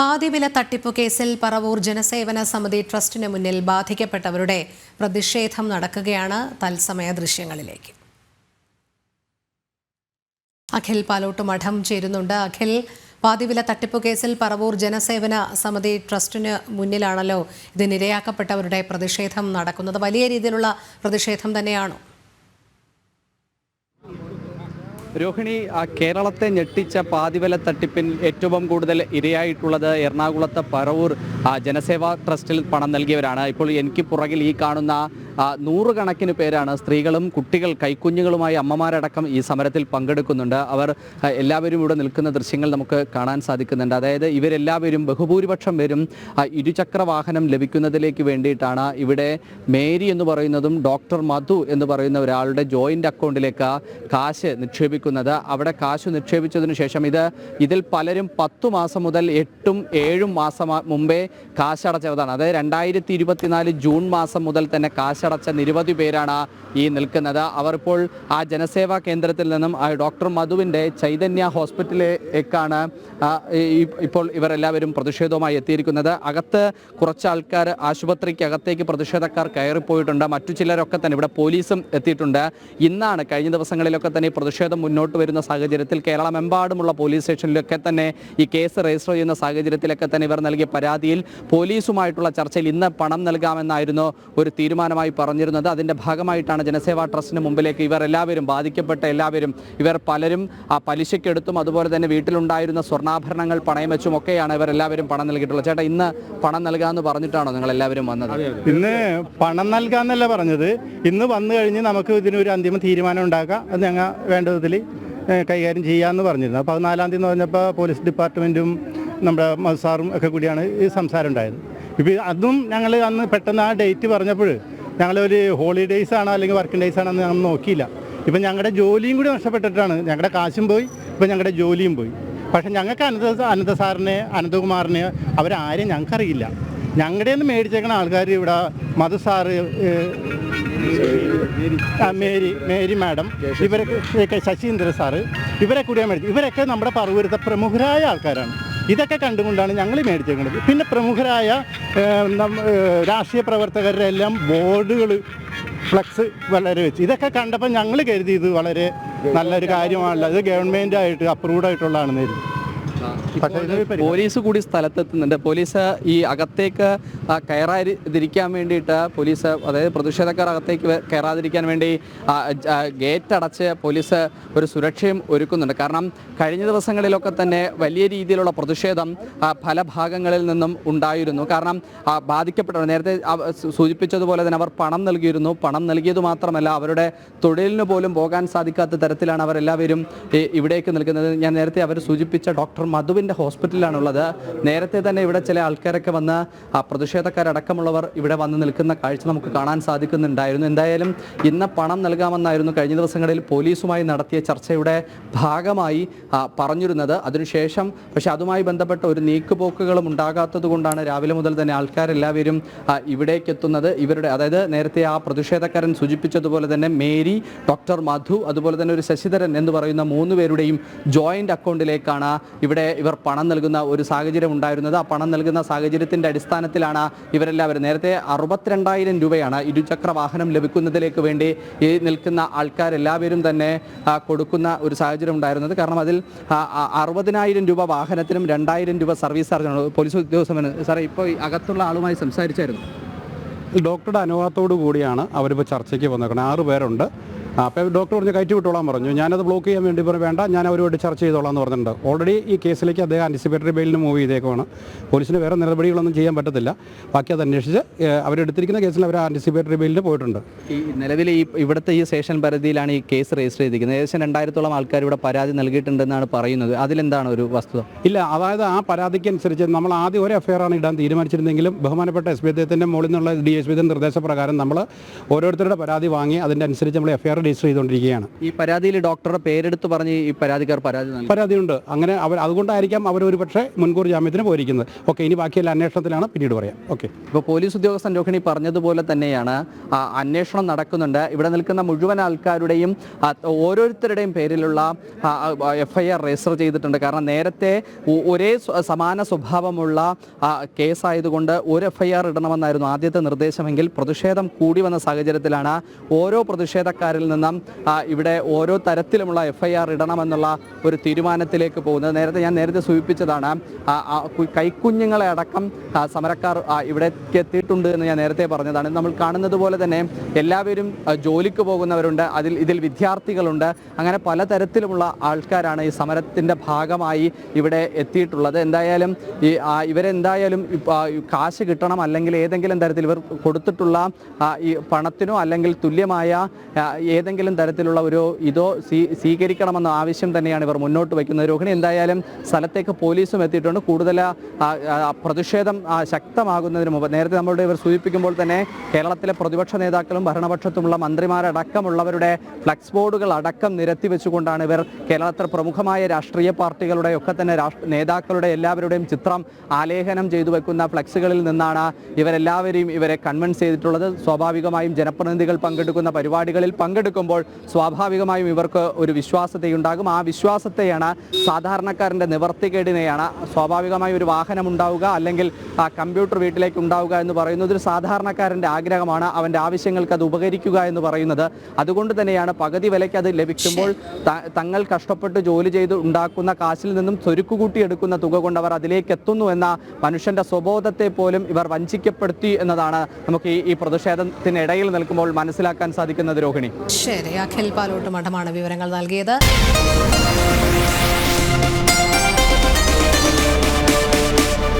പാതിവില തട്ടിപ്പു കേസിൽ പറവൂർ ജനസേവന സമിതി ട്രസ്റ്റിന് മുന്നിൽ ബാധിക്കപ്പെട്ടവരുടെ പ്രതിഷേധം നടക്കുകയാണ് തത്സമയ ദൃശ്യങ്ങളിലേക്ക്. അഖിൽ പാലോട്ട് മഠം ചേരുന്നുണ്ട്. അഖിൽ പാതിവില തട്ടിപ്പ് കേസിൽ പറവൂർ ജനസേവന സമിതി ട്രസ്റ്റിന് മുന്നിലാണല്ലോ ഇതിനിരയാക്കപ്പെട്ടവരുടെ പ്രതിഷേധം നടക്കുന്നത്. വലിയ രീതിയിലുള്ള പ്രതിഷേധം തന്നെയാണോ? രോഹിണി കേരളത്തെ ഞെട്ടിച്ച പാതിവല തട്ടിപ്പിൽ ഏറ്റവും കൂടുതൽ ഇരയായിട്ടുള്ളത് എറണാകുളത്തെ പറവൂർ ജനസേവാ ട്രസ്റ്റിൽ പണം നൽകിയവരാണ്. ഇപ്പോൾ എനിക്ക് പുറകിൽ ഈ കാണുന്ന നൂറുകണക്കിന് പേരാണ് സ്ത്രീകളും കുട്ടികൾ കൈക്കുഞ്ഞുങ്ങളുമായി അമ്മമാരടക്കം ഈ സമരത്തിൽ പങ്കെടുക്കുന്നുണ്ട്. അവർ എല്ലാവരും ഇവിടെ നിൽക്കുന്ന ദൃശ്യങ്ങൾ നമുക്ക് കാണാൻ സാധിക്കുന്നുണ്ട്. അതായത് ഇവരെല്ലാവരും ബഹുഭൂരിപക്ഷം പേരും ഇരുചക്ര വാഹനം ലഭിക്കുന്നതിലേക്ക് വേണ്ടിയിട്ടാണ് ഇവിടെ മേരി എന്ന് പറയുന്നതും ഡോക്ടർ മധു എന്ന് പറയുന്ന ഒരാളുടെ ജോയിന്റ് അക്കൗണ്ടിലേക്ക് കാശ് നിക്ഷേപിക്കുന്നത്. അവിടെ കാശ് നിക്ഷേപിച്ചതിനു ശേഷം ഇത് ഇതിൽ പലരും പത്തു മാസം മുതൽ എട്ടും ഏഴും മാസം മുമ്പേ കാശടച്ചതാണ്. അതായത് രണ്ടായിരത്തി ഇരുപത്തിനാല് ജൂൺ മാസം മുതൽ തന്നെ കാശടച്ച നിരവധി പേരാണ് ഈ നിൽക്കുന്നത്. അവർ ഇപ്പോൾ ആ ജനസേവാ കേന്ദ്രത്തിൽ നിന്നും ഡോക്ടർ മധുവിന്റെ ചൈതന്യ ഹോസ്പിറ്റലിലേക്കാണ് ഇപ്പോൾ ഇവരെല്ലാവരും പ്രതിഷേധവുമായി എത്തിയിരിക്കുന്നത്. അകത്ത് കുറച്ച് ആൾക്കാർ ആശുപത്രിക്ക് അകത്തേക്ക് പ്രതിഷേധക്കാർ കയറിപ്പോയിട്ടുണ്ട്. മറ്റു ചിലരൊക്കെ തന്നെ ഇവിടെ പോലീസും എത്തിയിട്ടുണ്ട്. ഇന്നാണ് കഴിഞ്ഞ ദിവസങ്ങളിലൊക്കെ തന്നെ പ്രതിഷേധം മുന്നോട്ട് വരുന്ന സാഹചര്യത്തിൽ കേരളമെമ്പാടുമുള്ള പോലീസ് സ്റ്റേഷനിലൊക്കെ തന്നെ ഈ കേസ് രജിസ്റ്റർ ചെയ്യുന്ന സാഹചര്യത്തിലൊക്കെ തന്നെ ഇവർ നൽകിയ പരാതിയിൽ പോലീസുമായിട്ടുള്ള ചർച്ചയിൽ ഇന്ന് പണം നൽകാമെന്നായിരുന്നു ഒരു തീരുമാനമായി പറഞ്ഞിരുന്നത്. അതിന്റെ ഭാഗമായിട്ടാണ് ജനസേവാ ട്രസ്റ്റിന് മുമ്പിലേക്ക് ഇവർ എല്ലാവരും ബാധിക്കപ്പെട്ട എല്ലാവരും ഇവർ പലരും ആ പലിശയ്ക്കെടുത്തും അതുപോലെ തന്നെ വീട്ടിലുണ്ടായിരുന്ന സ്വർണാഭരണങ്ങൾ പണയം വെച്ചും ഒക്കെയാണ് ഇവർ എല്ലാവരും പണം നൽകിയിട്ടുള്ളത്. ചേട്ടാ ഇന്ന് പണം നൽകാമെന്ന് പറഞ്ഞിട്ടാണോ നിങ്ങൾ എല്ലാവരും വന്നത്? ഇന്ന് പണം നൽകാന്നല്ല പറഞ്ഞത്. ഇന്ന് വന്നു കഴിഞ്ഞ് നമുക്ക് ഇതിനൊരു അന്തിമ തീരുമാനം ഉണ്ടാക്കാം. അത് ഞങ്ങൾ വേണ്ട വിധത്തിൽ കൈകാര്യം ചെയ്യാമെന്ന് പറഞ്ഞിരുന്നു. അപ്പോൾ പതിനാലാം തീയതി എന്ന് പറഞ്ഞപ്പോൾ പോലീസ് ഡിപ്പാർട്ട്മെന്റും നമ്മുടെ സാറും ഒക്കെ കൂടിയാണ് ഈ സംസാരം ഉണ്ടായത്. ഇപ്പോൾ അതും ഞങ്ങൾ അന്ന് പെട്ടെന്ന് ആ ഡേറ്റ് പറഞ്ഞപ്പോൾ ഞങ്ങളൊരു ഹോളിഡേയ്സ് ആണോ അല്ലെങ്കിൽ വർക്കിംഗ് ഡേയ്സ് ആണോ എന്ന് ഞങ്ങൾ നോക്കിയില്ല. ഇപ്പം ഞങ്ങളുടെ ജോലിയും കൂടി നഷ്ടപ്പെട്ടിട്ടാണ്. ഞങ്ങളുടെ കാശും പോയി ഇപ്പം ഞങ്ങളുടെ ജോലിയും പോയി. പക്ഷേ ഞങ്ങൾക്ക് അനന്ത അനന്ത സാറിനെ അനന്തകുമാറിനെ അവരാരെയും ഞങ്ങൾക്കറിയില്ല. ഞങ്ങളുടെ നിന്ന് മേടിച്ചേക്കണ ആൾക്കാർ ഇവിടെ Madhu sir Mary Mary madam ഇവരൊക്കെ ശശീന്ദ്ര സാറ് ഇവരെ കൂടിയാണ് മേടിച്ചത് ഇവരൊക്കെ നമ്മുടെ പറവൂരത്തെ പ്രമുഖരായ ആൾക്കാരാണ്. ഇതൊക്കെ കണ്ടുകൊണ്ടാണ് ഞങ്ങൾ മേടിച്ചേക്കുന്നത് പിന്നെ പ്രമുഖരായ രാഷ്ട്രീയ പ്രവർത്തകരുടെ എല്ലാം ബോർഡുകൾ ഫ്ലക്സ് വളരെ വെച്ച്. ഇതൊക്കെ കണ്ടപ്പോൾ ഞങ്ങൾ കരുതി ഇത് വളരെ നല്ലൊരു കാര്യമാണല്ലോ. ഇത് ഗവൺമെന്റ് ആയിട്ട് അപ്രൂവ്ഡ് ആയിട്ടുള്ളതാണെന്ന് കരുതി പോലീസ് കൂടി സ്ഥലത്തെത്തുന്നുണ്ട്. പോലീസ് ഈ അകത്തേക്ക് കയറാതിരിക്കാൻ വേണ്ടിയിട്ട് പോലീസ് അതായത് പ്രതിഷേധക്കാർ അകത്തേക്ക് കയറാതിരിക്കാൻ വേണ്ടി ഗേറ്റ് അടച്ച് പോലീസ് ഒരു സുരക്ഷയും ഒരുക്കുന്നുണ്ട്. കാരണം കഴിഞ്ഞ ദിവസങ്ങളിലൊക്കെ തന്നെ വലിയ രീതിയിലുള്ള പ്രതിഷേധം പല ഭാഗങ്ങളിൽ നിന്നും ഉണ്ടായിരുന്നു. കാരണം ബാധിക്കപ്പെട്ടവർ നേരത്തെ സൂചിപ്പിച്ചതുപോലെ തന്നെ അവർ പണം നൽകിയിരുന്നു. പണം നൽകിയത് മാത്രമല്ല അവരുടെ തൊഴിലിന് പോലും പോകാൻ സാധിക്കാത്ത തരത്തിലാണ് അവരെല്ലാവരും ഇവിടേക്ക് നിൽക്കുന്നത്. ഞാൻ നേരത്തെ അവർ സൂചിപ്പിച്ച ഡോക്ടർ മധുവിന്റെ ഹോസ്പിറ്റലിലാണുള്ളത്. നേരത്തെ തന്നെ ഇവിടെ ചില ആൾക്കാരൊക്കെ വന്ന് പ്രതിഷേധക്കാരടക്കമുള്ളവർ ഇവിടെ വന്ന് നിൽക്കുന്ന കാഴ്ച നമുക്ക് കാണാൻ സാധിക്കുന്നുണ്ടായിരുന്നു. എന്തായാലും ഇന്ന് പണം നൽകാമെന്നായിരുന്നു കഴിഞ്ഞ ദിവസങ്ങളിൽ പോലീസുമായി നടത്തിയ ചർച്ചയുടെ ഭാഗമായി പറഞ്ഞിരുന്നത്. അതിനുശേഷം പക്ഷേ അതുമായി ബന്ധപ്പെട്ട ഒരു നീക്കുപോക്കുകളും ഉണ്ടാകാത്തത് കൊണ്ടാണ് രാവിലെ മുതൽ തന്നെ ആൾക്കാരെല്ലാവരും ഇവിടേക്ക് എത്തുന്നത്. ഇവരുടെ അതായത് നേരത്തെ ആ പ്രതിഷേധക്കാരൻ സൂചിപ്പിച്ചതുപോലെ തന്നെ മേരി ഡോക്ടർ മധു അതുപോലെ തന്നെ ഒരു ശശിധരൻ എന്ന് പറയുന്ന മൂന്ന് പേരുടെയും ജോയിന്റ് അക്കൗണ്ടിലേക്കാണ് ഇവിടെ ഇവർ പണം നൽകുന്ന ഒരു സാഹചര്യം ഉണ്ടായിരുന്നത്. ആ പണം നൽകുന്ന സാഹചര്യത്തിന്റെ അടിസ്ഥാനത്തിലാണ് ഇവരെല്ലാവരും. നേരത്തെ അറുപത്തിരണ്ടായിരം രൂപയാണ് ഇരുചക്ര വാഹനം ലഭിക്കുന്നതിലേക്ക് വേണ്ടി ഈ നിൽക്കുന്ന ആൾക്കാരെല്ലാവരും തന്നെ കൊടുക്കുന്ന ഒരു സാഹചര്യം ഉണ്ടായിരുന്നത്. കാരണം അതിൽ അറുപതിനായിരം രൂപ വാഹനത്തിനും രണ്ടായിരം രൂപ സർവീസ് ചാർജാണ്. പോലീസ് ഉദ്യോഗസ്ഥന് സാറേ ഇപ്പോൾ അകത്തുള്ള ആളുമായി സംസാരിച്ചായിരുന്നു. ഡോക്ടറുടെ അനുവാദത്തോടു കൂടിയാണ് അവരിപ്പോൾ ചർച്ചയ്ക്ക് വന്നേക്കുന്നത്. ആറ് പേരുണ്ട്. അപ്പോൾ ഡോക്ടർ പറഞ്ഞ് കയറ്റി വിട്ടോളാൻ പറഞ്ഞു. ഞാനത് ബ്ലോക്ക് ചെയ്യാൻ വേണ്ടി പറഞ്ഞു വേണ്ട ഞാൻ അവരുമായിട്ട് ചർച്ച ചെയ്തോളാം എന്ന് പറഞ്ഞിട്ടുണ്ട്. ഓൾറെഡി ഈ കേസിലേക്ക് അദ്ദേഹം ആന്റിസിപ്പേറ്ററി ബെയിലിന് മൂവ് ചെയ്തേക്കുവാണ്. പോലീസിന് വേറെ നടപടികളൊന്നും ചെയ്യാൻ പറ്റത്തില്ല. ബാക്കി അത് അന്വേഷിച്ച് അവരെടുത്തിരിക്കുന്ന കേസിൽ അവർ ആന്റിസിപ്പേറ്ററി ബെയിലിന് പോയിട്ടുണ്ട്. ഈ നിലവിൽ ഈ ഇവിടുത്തെ ഈ സ്റ്റേഷൻ പരിധിയിലാണ് ഈ കേസ് രജിസ്റ്റർ ചെയ്തിരിക്കുന്നത്. ഏകദേശം രണ്ടായിരത്തോളം ആൾക്കാർ ഇവിടെ പരാതി നൽകിയിട്ടുണ്ടെന്നാണ് പറയുന്നത്. അതിലെന്താണ് ഒരു വസ്തുത? ഇല്ല അതായത് ആ പരാതിക്ക് അനുസരിച്ച് നമ്മൾ ആദ്യം ഒരു എഫ്ഐആർ ആണ് ഇടാൻ തീരുമാനിച്ചിരുന്നെങ്കിലും ബഹുമാനപ്പെട്ട എസ് ബി അദ്ദേഹത്തിന്റെ മുകളിൽ നിന്നുള്ള ഡി എസ് ബി നിർദ്ദേശപ്രകാരം നമ്മൾ ഓരോരുത്തരുടെ പരാതി വാങ്ങി അതിന്റെ അനുസരിച്ച് നമ്മൾ എഫ്ഐആർ രജിസ്റ്റർ ചെയ്തുകൊണ്ടിരിക്കുകയാണ്. ഈ പരാതിയിൽ ഡോക്ടറുടെ പേരെടുത്ത് പറഞ്ഞ് ഈ പരാതിക്കാർ പരാതി പരാതിയുണ്ട്. അങ്ങനെ അവർ അതുകൊണ്ടായിരിക്കാം അവർ ഒരു പക്ഷേ മുൻകൂർ ജാമ്യത്തിന് പോയിരിക്കുന്നത്. ഓക്കെ ഇനി ബാക്കിയെല്ലാം അന്വേഷണത്തിലാണ് പിന്നീട് പറയാം. ഓക്കെ. ഇപ്പോൾ പോലീസ് ഉദ്യോഗസ്ഥൻ രോഹിണി പറഞ്ഞതുപോലെ തന്നെയാണ് അന്വേഷണം നടക്കുന്നുണ്ട്. ഇവിടെ നിൽക്കുന്ന മുഴുവൻ ആൾക്കാരുടെയും ഓരോരുത്തരുടെയും പേരിലുള്ള എഫ് ഐ ആർ രജിസ്റ്റർ ചെയ്തിട്ടുണ്ട്. കാരണം നേരത്തെ ഒരേ സമാന സ്വഭാവമുള്ള കേസായതുകൊണ്ട് ഒരു എഫ് ഐ ആർ ഇടണമെന്നായിരുന്നു ആദ്യത്തെ നിർദ്ദേശമെങ്കിൽ പ്രതിഷേധം കൂടി വന്ന സാഹചര്യത്തിലാണ് ഓരോ പ്രതിഷേധക്കാരിൽ നിന്നും ഇവിടെ ഓരോ തരത്തിലുമുള്ള എഫ് ഐ ആർ ഇടണമെന്നുള്ള ഒരു തീരുമാനത്തിലേക്ക് പോകുന്നത്. നേരത്തെ ഞാൻ നേരത്തെ സൂചിപ്പിച്ചതാണ് കൈക്കുഞ്ഞുങ്ങളെ അടക്കം സമരക്കാർ ഇവിടെ ഇവിടേക്ക് എത്തിയിട്ടുണ്ട് എന്ന് ഞാൻ നേരത്തെ പറഞ്ഞതാണ്. നമ്മൾ കാണുന്നത് പോലെ തന്നെ എല്ലാവരും ജോലിക്ക് പോകുന്നവരുണ്ട് അതിൽ ഇതിൽ വിദ്യാർത്ഥികളുണ്ട്. അങ്ങനെ പലതരത്തിലുമുള്ള ആൾക്കാരാണ് ഈ സമരത്തിന്റെ ഭാഗമായി ഇവിടെ എത്തിയിട്ടുള്ളത്. എന്തായാലും ഈ ഇവരെന്തായാലും കാശ് കിട്ടണം അല്ലെങ്കിൽ ഏതെങ്കിലും തരത്തിൽ ഇവർ കൊടുത്തിട്ടുള്ള ഈ പണത്തിനോ അല്ലെങ്കിൽ തുല്യമായ ഏതെങ്കിലും തരത്തിലുള്ള ഒരു ഇതോ സ്വീ സ്വീകരിക്കണമെന്ന ആവശ്യം തന്നെയാണ് ഇവർ മുന്നോട്ട് വയ്ക്കുന്നത്. രോഹിണി എന്തായാലും സ്ഥലത്തേക്ക് പോലീസും എത്തിയിട്ടുണ്ട്. കൂടുതൽ പ്രതിഷേധം ശക്തമാകുന്നതിന് മുമ്പ് നേരത്തെ നമ്മളുടെ ഇവർ സൂചിപ്പിക്കുമ്പോൾ തന്നെ കേരളത്തിലെ പ്രതിപക്ഷ നേതാക്കളും ഭരണപക്ഷത്തുമുള്ള മന്ത്രിമാരടക്കമുള്ളവരുടെ ഫ്ലക്സ് ബോർഡുകൾ അടക്കം നിരത്തി വെച്ചുകൊണ്ടാണ് ഇവർ കേരളത്തിലെ പ്രമുഖമായ രാഷ്ട്രീയ പാർട്ടികളുടെ ഒക്കെ തന്നെ നേതാക്കളുടെ എല്ലാവരുടെയും ചിത്രം ആലേഖനം ചെയ്തു വെക്കുന്ന ഫ്ലക്സുകളിൽ നിന്നാണ് ഇവരെല്ലാവരെയും ഇവരെ കൺവിൻസ് ചെയ്തിട്ടുള്ളത്. സ്വാഭാവികമായും ജനപ്രതിനിധികൾ പങ്കെടുക്കുന്ന പരിപാടികളിൽ പങ്കെടുക്കുമ്പോൾ സ്വാഭാവികമായും ഇവർക്ക് ഒരു വിശ്വാസതയുണ്ടാകും. ആ വിശ്വാസത്തെയാണ് സാധാരണക്കാരന്റെ നിവർത്തികേടിനെയാണ് സ്വാഭാവികമായും ഒരു വാഹനം ഉണ്ടാവുക അല്ലെങ്കിൽ ആ കമ്പ്യൂട്ടർ വീട്ടിലേക്ക് ഉണ്ടാവുക എന്ന് പറയുന്നത് ഒരു സാധാരണക്കാരന്റെ ആഗ്രഹമാണ്. അവന്റെ ആവശ്യങ്ങൾക്ക് അത് ഉപകരിക്കുക എന്ന് പറയുന്നത്. അതുകൊണ്ട് തന്നെയാണ് പകുതി വിലയ്ക്ക് അത് ലഭിക്കുമ്പോൾ തങ്ങൾ കഷ്ടപ്പെട്ട് ജോലി ചെയ്ത് ഉണ്ടാക്കുന്ന കാശിൽ നിന്നും സ്വരുക്കുകൂട്ടി എടുക്കുന്ന തുക കൊണ്ട് അവർ അതിലേക്ക് എത്തുന്നു എന്ന മനുഷ്യന്റെ സ്വബോധത്തെ പോലും ഇവർ വഞ്ചിക്കപ്പെടുത്തി എന്നതാണ് നമുക്ക് ഈ പ്രതിഷേധത്തിനിടയിൽ നിൽക്കുമ്പോൾ മനസ്സിലാക്കാൻ സാധിക്കുന്നത് രോഹിണി. ശരി. അഖിൽ പാലോട്ട് മഠമാണ് വിവരങ്ങൾ നൽകിയത്.